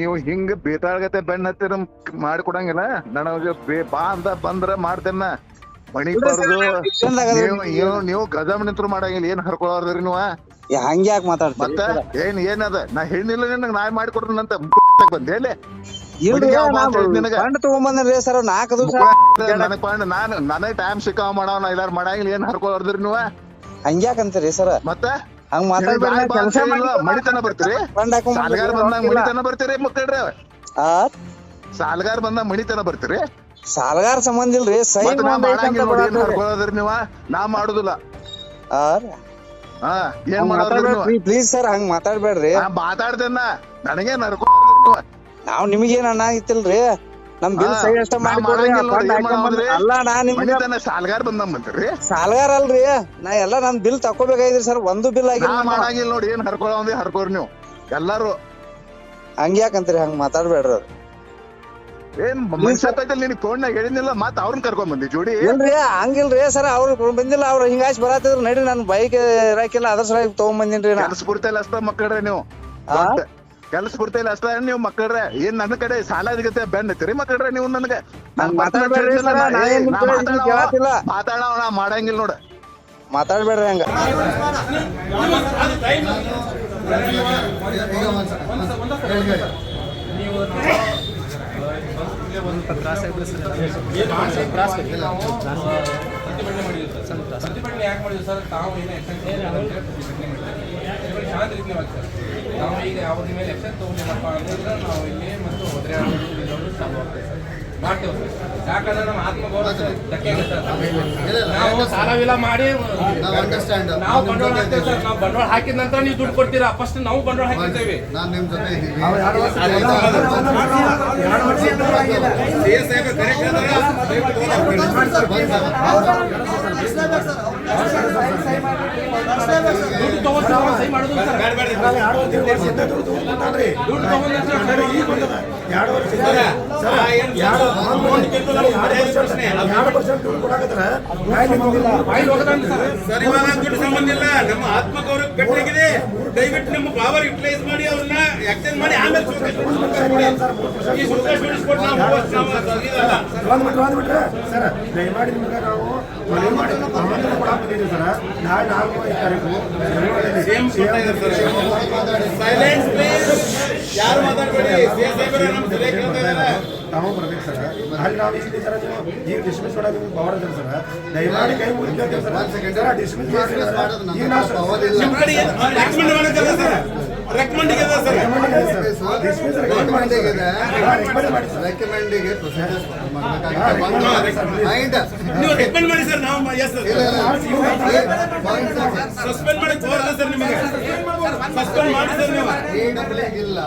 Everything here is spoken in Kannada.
ನೀವು ಹಿಂಗ ಬೇತಾಳಗತೆ ಬೆಣ್ಣ ಹತ್ತಿರ ಮಾಡ್ಕೊಡಂಗಿಲ್ಲ. ನನಗ ಬೇ ಬಾ ಅಂತ ಬಂದ್ರ ಮಾಡ್ತೇನ. ಮಣಿ ನೀವು ನೀವು ನೀವು ಗಜಮ್ ನಿಂತ್ರು ಮಾಡಂಗಿಲ್ಲ. ಏನ್ ಹರ್ಕೊಳಾರ್ದ್ರಿ ನೀವು? ಹಂಗ ಯಾಕೆ ಮಾತಾಡ್ತೀರಿ? ಮತ್ತ ಏನ್ ಏನದ ನಾ ಹೇಳಿಲ್ಲ ನಿನಗ್ ನಾಯಿ ಮಾಡಿಕೊಡ್ತೇನಂತ ಬಂದೆ ಹೇಳಿ ನಿನಗ? ಟೈಮ್ ಸಿಕ್ಕಾವ ಮಾಡವ ನಾ ಇದಾರ ಮಾಡಂಗಿಲ್ಲ. ಏನ್ ಹರ್ಕೊಳಾರ್ದ್ರಿ ಹಂಗ್ಯಾಕ ಹಂಗ್ಯಾಕಂತೀರಿ ಸರ್? ಮತ್ತ? ಹಂಗ ಮಾತಾಡ್ಬೇಡ ಕೆಲಸ ಮಣಿತನ ಬರ್ತೀರಿ. ಸಾಲ್ಗಾರ್ ಬಂದಾಗ ಮಡಿತನ ಬರ್ತೀರಿ ಮಕ್ಕಳ್ರಿ ಆ? ಸಾಲಗಾರ ಬಂದಾಗ ಮಡಿತನ ಬರ್ತೀರಿ. ಸಾಲಗಾರ ಸಂಬಂಧ ಇಲ್ರಿ ಸೈನ್ ಮಾಡ್ಕೊಳ್ಳೋದ್ರಿ ನೀವ ನಾ ಮಾಡುದಿಲ್ಲ. ಏನ್ ಮಾಡೋದ್ರಿ ಪ್ಲೀಸ್ ಸರ್ ಹಂಗ ಮಾತಾಡ್ಬೇಡ್ರಿ. ಮಾತಾಡ್ತೇನ ನನಗೆ ಹರ್ಕೊ ನಾವ್? ನಿಮಗೇನ್ ಅನ್ನಾಗಿತ್ತಿಲ್ರಿ ನಮ್ ಬಿಲ್ ಸಹಿ ಅಷ್ಟ ಮಾಡಿ? ಬಂದ್- ಅಲ್ಲ ನಾ ನಿಮ್ಗೆ ಸಾಲ್ಗಾರ್ ಬಂದಾಗ ಬಂತೀರಿ ಸಾಲಗಾರ ಅಲ್ರಿ ನಾ ಎಲ್ಲಾ ನಮ್ ಬಿಲ್ ತಕೋಬೇಕಾಗಿದ್ರಿ ಸರ್ ಒಂದು ಬಿಲ್ ಆಗಿಲ್ಲ ಮಾಡಂಗಿಲ್ಲ ನೋಡಿ ಏನ್ ಹರ್ಕೊಳಂದಿ ಹರ್ಕೋರಿ ನೀವು. ಎಲ್ಲಾರು ಹಂಗ್ಯಾಕಂತೀರಿ ಹಂಗ ಮಾತಾಡ್ಬೇಡ್ರಿ ಅವ್ರು. ಏನ್ ಮನುಷ್ಯ ನಿನ್ ಫೋನ್ನಾಗ ಹೇಳಿದ್ನಿಲ್ಲ ಮತ್ ಅವ್ರನ್ನ ಕರ್ಕೊಂಡ್ ಬಂದಿ ಜೋಡಿ. ಇಲ್ರಿ ಹಂಗಿಲ್ರಿ ಸರ್ ಅವ್ರು ಬಂದಿಲ್ಲ ಅವ್ರ ಹಿಂಗಾಚ್ ಬರತ್ತಿದ್ರು ನಡಿ ನನ್ ಬೈಕ್ ಇರಾಕಿಲ್ಲ ಅದ್ರ ಸಲ ತಗೊಂಡ್ ಬಂದಿನ್ರಿ ನಾನು ಕೆಲಸ ಪೂರ್ತಿಯಲ್ಲಿ ಅಷ್ಟ ಮಕ್ಕಳ್ರಿ ನೀವು. ಆ? ಪೂರ್ತಿ ಇಲ್ಲ. ಅಷ್ಟ ನೀವು ಮಕ್ಕಳ್ರೆ ಏನ್ ನನ್ನ ಕಡೆ ಸಾಲ ಅದಕ್ಕೆ ಬೆನ್ನ ಹತ್ತೀರಿ ಮಕ್ಕಳ್ರೆ ನೀವು ನನಗೆ. ನಾ ನಾ ಮಾಡಂಗಿಲ್ಲ ನೋಡ. ಮಾತಾಡ್ಬೇಡ್ರಿ ಹಂಗ. ಪ್ರತಿಭಟನೆ ಯಾಕೆ ಮಾಡಿದ್ವಿ ಸರ್? ತಾವು ಏನೇ ಶಾಂತ ರೀತಿ ಆಗ್ತದೆ ನಾವು ಈಗ ಅವ್ರ ಮೇಲೆ ಎಕ್ಷನ್ ತಗೊಂಡಿಲ್ಲಪ್ಪ ಅಂತಂದ್ರೆ ನಾವು ಇಲ್ಲಿ ಮತ್ತು ಆಗ್ತದೆ ಮಾಡ್ತೇವೆ. ಸರ್ ಯಾಕಂದ್ರೆ ನಮ್ಮ ಆತ್ಮಗೌರವ ಧಕ್ಕೆ ನಾವು ಸಾಲವಿಲ್ಲ ಮಾಡಿ ನಾವು ಅಂಡರ್ಸ್ಟ್ಯಾಂಡ್ ನಾವು ಬಂಡವಾಳ ಹಾಕ್ತೇವೆ ಸರ್. ನಾವು ಬಂಡವಾಳ ಹಾಕಿದ ನಂತರ ನೀವು ದುಡ್ಡು ಕೊಡ್ತೀರಾ? ಫಸ್ಟ್ ನಾವು ಬಂಡವಾಳ ಹಾಕಿರ್ತೇವೆ. ನಾನು ನಿಮ್ಮ ಜೊತೆ ಇದ್ದೀವಿ ದುಡ್ಡು ಸಂಬಂಧ ಇಲ್ಲ. ನಮ್ಮ ಆತ್ಮಗೌರವ ಕಟ್ಟಾಗಿದೆ. ದಯವಿಟ್ಟು ನಿಮ್ಮ ಪವರ್ ಯುಟಿಲೈಸ್ ಮಾಡಿ ಅವ್ರನ್ನ ಎಕ್ಸ್ಚೇಂಜ್ ಮಾಡಿ ಆಮೇಲೆ ಈ ಸುಖ ಬಿಡಿಸ್ಕೊಟ್ಟು ಸರ್ ದಯಮಾಡಿ ನಿಮ್ಗೆ ನಾವು ಮನವಿ ಮಾಡಿ ಆಮಂತ್ರಣ ಕೊಡಾಕ್ ಬಂದಿದ್ದೀವಿ ಸರ್ ನಾಳೆ ನಾಲ್ಕು ಐದು ತಾರೀಕು ಸೇಮ್ ಸೈಲೆನ್ಸ್ ತಾವು ಬರ್ಬೇಕು ಸರ್. ಅಲ್ಲಿ ನಾವು ಈ ಸರ್ ನೀವು ಈಗ ಡಿಸ್ಮಿಸ್ ಮಾಡೋದು ಪವರ್ ಇದೆ ಸರ್. ದಯಮಾಡಿ ಕೈ ಮುಗಿ ಸರ್. ಸರ್ ಡಿಸ್ಮಿಸ್ ಈಗ ನಾವು ಸರ್. ಸರ್. ಮಾಡಿ ಸರ್. ರೆಕಮೆಂಡಿಗೆ ನೀವು ರೆಕಮೆಂಡ್ ಮಾಡಿ ಸರ್. ನಾವು ಎಸ್ ಇಲ್ಲ ಇಲ್ಲ. ಸಸ್ಪೆಂಡ್ ಮಾಡಿ ಸರ್ ನಿಮಗೆ. ಸಸ್ಪೆಂಡ್ ಮಾಡಿ ಸರ್ ನೀವು. ಇಲ್ಲ